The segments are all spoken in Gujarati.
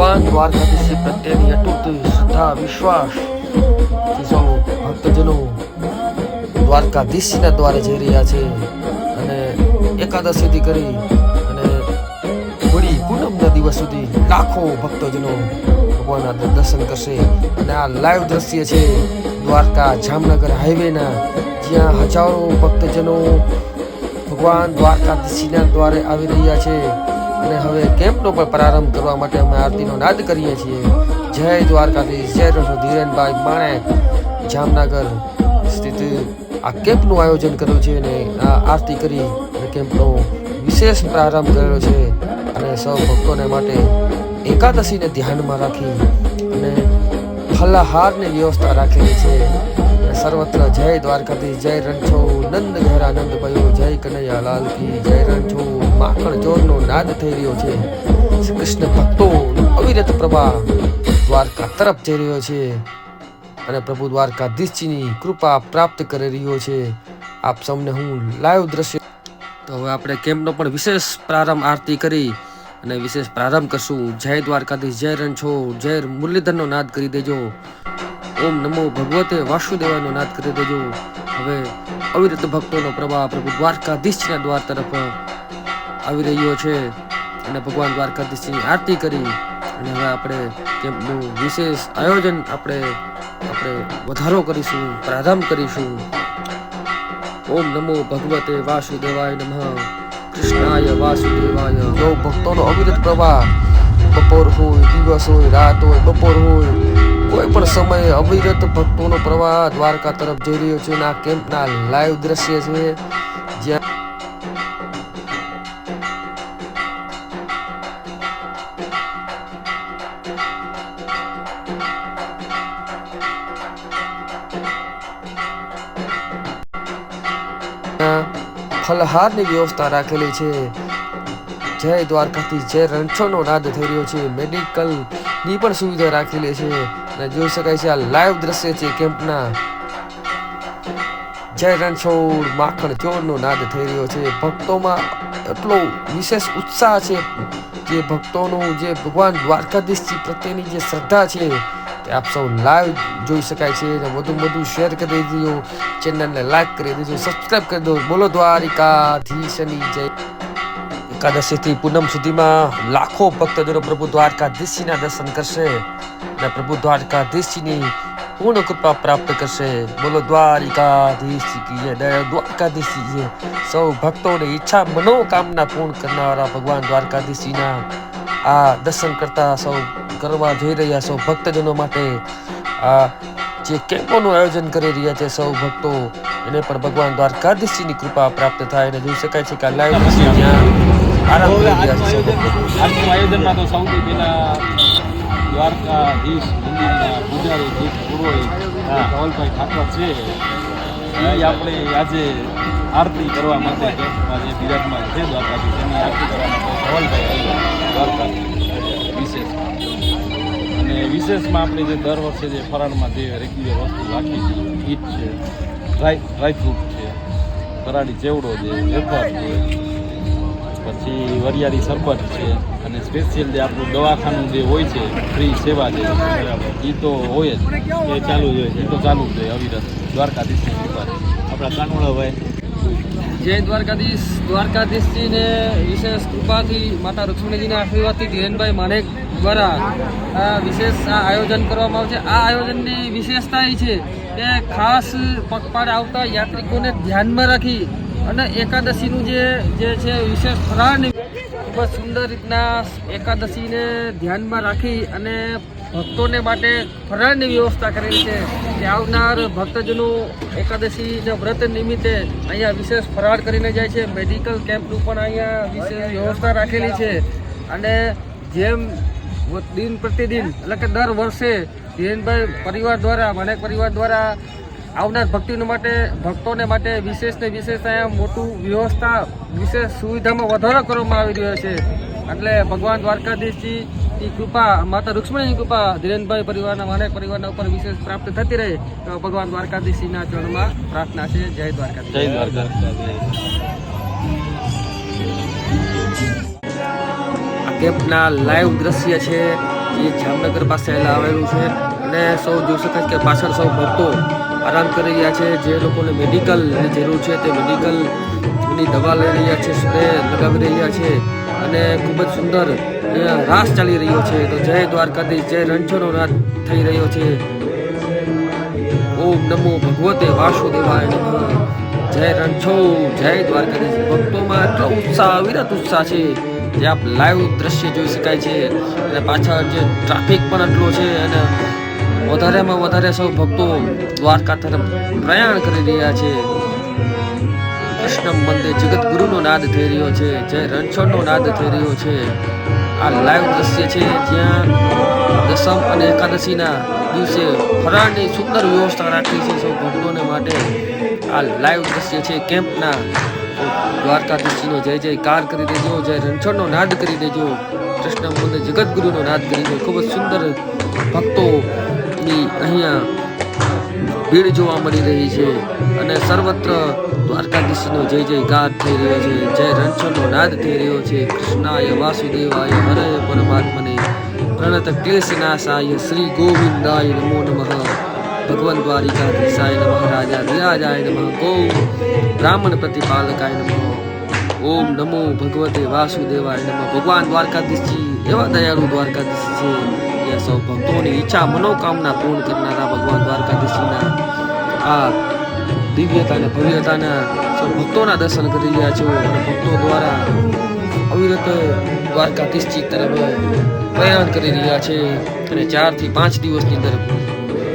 ભગવાન દ્વારકાધીશ પ્રત્યેની અતૂટ શ્રદ્ધા, વિશ્વાસ. ભક્તજનો દ્વારકાધીશના દ્વારે જઈ રહ્યા છે અને એકાદશીથી કરી અને હોળી પૂનમના દિવસ સુધી લાખો ભક્તજનો ભગવાનના દર્શન કરશે. અને આ લાઈવ દ્રશ્ય છે દ્વારકા જામનગર હાઈવેના, જ્યાં હજારો ભક્તજનો ભગવાન દ્વારકાધીશના દ્વારે આવી રહ્યા છે. અને હવે કેમ્પનો પણ પ્રારંભ કરવા માટે અમે આરતીનો નાદ કરીએ છીએ. જય દ્વારકાધીશ, જય રસો ધીરેનભાઈ માણે જામનગર સ્થિત આ કેમ્પનું આયોજન કર્યું છે અને આ આરતી કરી અને કેમ્પનો વિશેષ પ્રારંભ કરેલો છે. અને સૌ ભક્તોને માટે એકાદશીને ધ્યાનમાં રાખી અને ફલાહારની વ્યવસ્થા રાખેલી છે. સર્વત્ર જય દ્વારકાધીશ, જય રણછો નંદ ઘેરા નંદ ભયો, જય કનૈયા લાલ કી, જય રણછો માખણ ચોરનો નાદ થઈ રહ્યો છે. શ્રી કૃષ્ણ ભક્તો અવિરત પ્રવાહ દ્વારકા તરફ જઈ રહ્યો છે. અને પ્રભુ દ્વારકાધીશજીની કૃપા પ્રાપ્ત કરી રહ્યો છે. આપ સૌને હું લાઈવ દ્રશ્ય તો હવે આપણે કેમ્પનો પણ વિશેષ પ્રારંભ આરતી કરી અને વિશેષ પ્રારંભ કરશું. જય દ્વારકાધીશ, જય રણછોડ, જય મુરલીધરનો નાદ કરી દેજો. ઓમ નમો ભગવતે વાસુદેવાનો નાદ કરી દેજો. હવે અવિરત ભક્તોનો પ્રવાહ પ્રભુ દ્વારકાધીશના દ્વાર તરફ આવી રહ્યો છે અને ભગવાન દ્વારકાધીશની આરતી કરી અને હવે આપણે કેમ્પનું વિશેષ આયોજન આપણે આપણે વધારો કરીશું, પ્રારંભ કરીશું. ઓમ નમો ભગવતે વાસુદેવાય નમઃ. કૃષ્ણાય વાસુદેવાય. જો ભક્તોનો અવિરત પ્રવાહ બપોર હોય, દિવસ હોય, રાત હોય, બપોર હોય, કોઈ પણ સમયે અવિરત ભક્તોનો પ્રવાહ દ્વારકા તરફ જઈ રહ્યો છે અને આ કેમ્પના લાઈવ દ્રશ્ય છે. જ્યાં ફલહારની વ્યવસ્થા રાખેલી છે. જય દ્વારકાથી જય રણછોડનો નાદ થઈ રહ્યો છે. મેડિકલની પણ સુવિધા રાખેલી છે. અને જોઈ શકાય છે આ લાઈવ દ્રશ્ય છે કેમ્પના. જય રણછોડ માખણ ચોરનો નાદ થઈ રહ્યો છે. ભક્તોમાં એટલો વિશેષ ઉત્સાહ છે. જે ભક્તોનું જે ભગવાન દ્વારકાધીશજી પ્રત્યેની જે શ્રદ્ધા છે, તે આપ સૌ લાઈવ જોઈ શકાય છે અને વધુ વધુ શેર કરી દેજો ચેનલને લાઈક કરી દેજો સબસ્ક્રાઈબ કરી દો બોલો દ્વારિકાધીશની જય. એકાદશીથી પૂનમ સુધીમાં લાખો ભક્તજનો પ્રભુ દ્વારકાધીશજીના દર્શન કરશે અને પ્રભુ દ્વારકાધીશજીની પૂર્ણ કૃપા પ્રાપ્ત કરશે બોલો દ્વારિકાધીશ કીએ જય. સૌ ભક્તોની ઈચ્છા મનોકામના પૂર્ણ કરનારા ભગવાન દ્વારકાધીશજીના આ દર્શન કરતા સૌ કરવા જઈ રહ્યા સૌ ભક્તજનો માટે આ જે કેમ્પોનું આયોજન કરી રહ્યા છે સૌ ભક્તો એને પણ ભગવાન દ્વારકાધીશજીની કૃપા પ્રાપ્ત થાય અને જોઈ શકાય છે કે આ લાઈવ આયોજનમાં તો સૌથી પહેલા દ્વારકાધીશ મંદિરના પૂજારી દીપ પુરોહિત ધવલભાઈ ઠાકોર છે. એ આપણે આજે આરતી કરવા માટે કેમ્પમાં જે બિરાજમાન છે દ્વારકાધીશ એની આરતી કરવા માટે ધવલભાઈ આવ્યા દ્વારકાથી વિશેષ અને વિશેષમાં આપણે જે દર વર્ષે જે ફરાળમાં જે રેગ્યુલર વસ્તુ રાખી છે ઈટ છે, ડ્રાય ડ્રાયફ્રૂટ છે, ફરાળી ચેવડો છે, વેફર છે પછી વરિયાળી સરબત છે અને સ્પેશિયલ જે આપણું દવાખાનું જે હોય છે ફ્રી સેવા જે એ તો હોય જ. એ ચાલુ જ હોય છે તો ચાલુ જ હોય, અવિરત. દ્વારકાધીશની કૃપા આપણા કાનોળાભાઈ જય દ્વારકાધીશ. દ્વારકાધીશજીને વિશેષ કૃપાથી માતા રૂક્ષ્મણીજીના આશીર્વાદથી ધીરેનભાઈ માણેક દ્વારા આ વિશેષ આ આયોજન કરવામાં આવે છે આ આયોજનની વિશેષતા એ છે કે ખાસ પગપાળ આવતા યાત્રિકોને ધ્યાનમાં રાખી અને એકાદશીનું જે જે છે વિશેષ ફરાળની ખૂબ જ સુંદર રીતના એકાદશીને ધ્યાનમાં રાખી અને ભક્તોને માટે ફરાળની વ્યવસ્થા કરેલી છે કે આવનાર ભક્તજનો એકાદશીના વ્રત નિમિત્તે અહીંયા વિશેષ ફરાળ કરીને જાય છે. મેડિકલ કેમ્પનું પણ અહીંયા વિશેષ વ્યવસ્થા રાખેલી છે. અને જેમ દિન પ્રતિદિન, એટલે કે દર વર્ષે ધીરેનભાઈ પરિવાર દ્વારા મને પરિવાર દ્વારા આવનાર ભક્તિનો માટે ભક્તોને માટે વિશેષ ને વિશેષ અહીંયા મોટું વ્યવસ્થા વિશેષ સુવિધામાં વધારો કરવામાં આવી રહ્યો છે. એટલે ભગવાન દ્વારકાધીશજીની કૃપા માતા રૂક્ષ્મણીની કૃપા ધીરેનભાઈ પરિવારના માણેક પરિવારના ઉપર વિશેષ પ્રાપ્ત થતી રહે તો ભગવાન દ્વારકાધીશજીના ચરણમાં પ્રાર્થના છે. જય દ્વારકાધીશ. જય દ્વારકાધીશ. કેમ્પના લાઈવ દ્રશ્ય છે. જે જામનગર પાસે આવેલું છે. અને સૌ જોઈ શકાય કે પાછળ સૌ ભક્તો આરામ કરી રહ્યા છે. જે લોકોને મેડિકલની જરૂર છે તે મેડિકલની દવા લઈ રહ્યા છે સ્પ્રે લગાવી રહ્યા છે અને ખૂબ જ સુંદર રાસ ચાલી રહ્યો છે. તો જય દ્વારકાધીશ, જય રણછોડનો રાસ થઈ રહ્યો છે. ઓમ નમો ભગવતે વાસુદેવાય જય રણછો જય દ્વારકાધીશ. ભક્તોમાં એટલો ઉત્સાહ, અવિરત ઉત્સાહ છે જે આપ લાઈવ દ્રશ્ય જોઈ શકાય છે. અને પાછળ જે ટ્રાફિક પણ એટલો છે અને વધારેમાં વધારે સૌ ભક્તો દ્વારકા તરફ પ્રયાણ કરી રહ્યા છે. કૃષ્ણ મંદિર જગત ગુરુનો નાદ થઈ રહ્યો છે, જય રણછોડનો નાદ થઈ રહ્યો છે. આ લાઈવ દ્રશ્ય છે, જ્યાં દસમ અને એકાદશીના દિવસે ફરાળની સુંદર વ્યવસ્થા રાખી છે સૌ ભક્તોને માટે. આ લાઈવ દ્રશ્ય છે કેમ્પના. દ્વારકાધીશજીનો જય જયકાર કરી દેજો, જય રણછોડનો નાદ કરી દેજો. કૃષ્ણ મંદિર જગતગુરુનો નાદ કરી દેજો. ખૂબ જ સુંદર ભક્તોની અહીંયા ભીડ જોવા મળી રહી છે અને સર્વત્ર દ્વારકાધીશનો જય જયકાર થઈ રહ્યો છે. જય રણછોડનો નાદ થઈ રહ્યો છે. કૃષ્ણાય વાસુદેવાય હરે પરમાત્મને. પ્રણત ક્લેશનાશાય શ્રી ગોવિંદાય નમો નમઃ. ભગવાન દ્વારિકાધીશાય નમઃ, રાજા વિરાજાય નમઃ, ગૌ બ્રાહ્મણ પ્રતિપાલકાય નમઃ. ઓમ નમો ભગવતે વાસુદેવાય નમઃ. ભગવાન દ્વારકાધીશજી, એવા દયાળુ દ્વારકાધીશ છે. કે સૌ ભક્તોની ઈચ્છા, મનોકામના પૂર્ણ કરનારા ભગવાન દ્વારકાધીશના આ દિવ્યતા અને ભવ્યતાના સૌ ભક્તોના દર્શન કરી રહ્યા છો અને ભક્તો દ્વારા અવિરત દ્વારકાધીશજી તરફ પ્રયાણ કરી રહ્યા છે અને ચારથી પાંચ દિવસની અંદર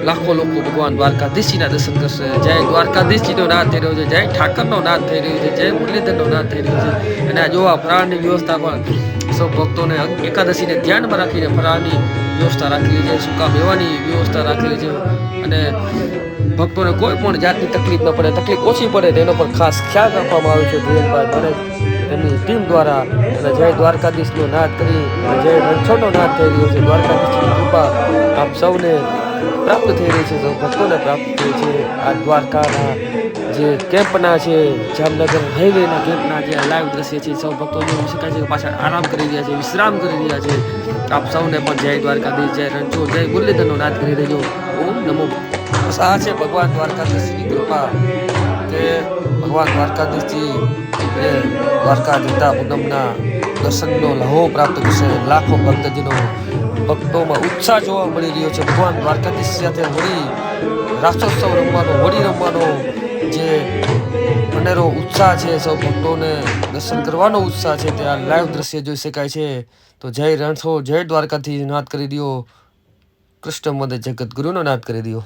લાખો લોકો ભગવાન દ્વારકાધીશજીના દર્શન કરશે. જય દ્વારકાધીશજીનો નાદ થઈ રહ્યો છે, જય ઠાકરનો નાદ થઈ રહ્યો છે, જય મુરલીધરનો નાદ થઈ રહ્યો છે. અને આ જોવા પ્રાણની વ્યવસ્થા પણ સૌ ભક્તોને એકાદશીને ધ્યાનમાં રાખીને ફરાવાની વ્યવસ્થા રાખેલી છે સૂકા મેવાની વ્યવસ્થા રાખેલી છે અને ભક્તોને કોઈ પણ જાતની તકલીફ ન પડે, તકલીફ ઓછી પડે તેનો પણ ખાસ ખ્યાલ રાખવામાં આવ્યો છે. ધીરેનભાઈ દરેક એમની ટીમ દ્વારા અને જય દ્વારકાધીશનો નાદ કરી જય રણછોડનો નાદ થઈ રહ્યો છે. દ્વારકાધીશની કૃપા આપ સૌને પ્રાપ્ત થઈ રહી છે સૌ ભક્તોને પ્રાપ્ત થઈ છે. આ દ્વારકાના જે કેમ્પના છે, જામનગર હાઈવેના કેમ્પના જે લાઈવ દ્રશ્ય છે, સૌ ભક્તો જોઈ શકાય છે પાછળ આરામ કરી રહ્યા છે, વિશ્રામ કરી રહ્યા છે. આપ સૌને પણ જય દ્વારકાધીશ, જય રણછોડ, જય મુરલીધરનો નાદ કરી રહ્યો ઓમ નમો. આ છે ભગવાન દ્વારકાધીશની કૃપા કે ભગવાન દ્વારકાધીશજી એ દ્વારકા જતા પૂનમના દર્શનનો લહો પ્રાપ્ત થશે લાખો ભક્તજનો ભક્તોમાં ઉત્સાહ જોવા મળી રહ્યો છે. ભગવાન દ્વારકાધીશ સાથે હોળી રાસોત્સવ રમવાનો હોળી રમવાનો જે અનેરો ઉત્સાહ છે, સૌ ભક્તોને દર્શન કરવાનો ઉત્સાહ છે, તે આ લાઈવ દ્રશ્ય જોઈ શકાય છે. તો જય રણછોડ, જય દ્વારકાથી નાદ કરી દો કૃષ્ણ મદે જગતગુરુનો નાદ કરી દો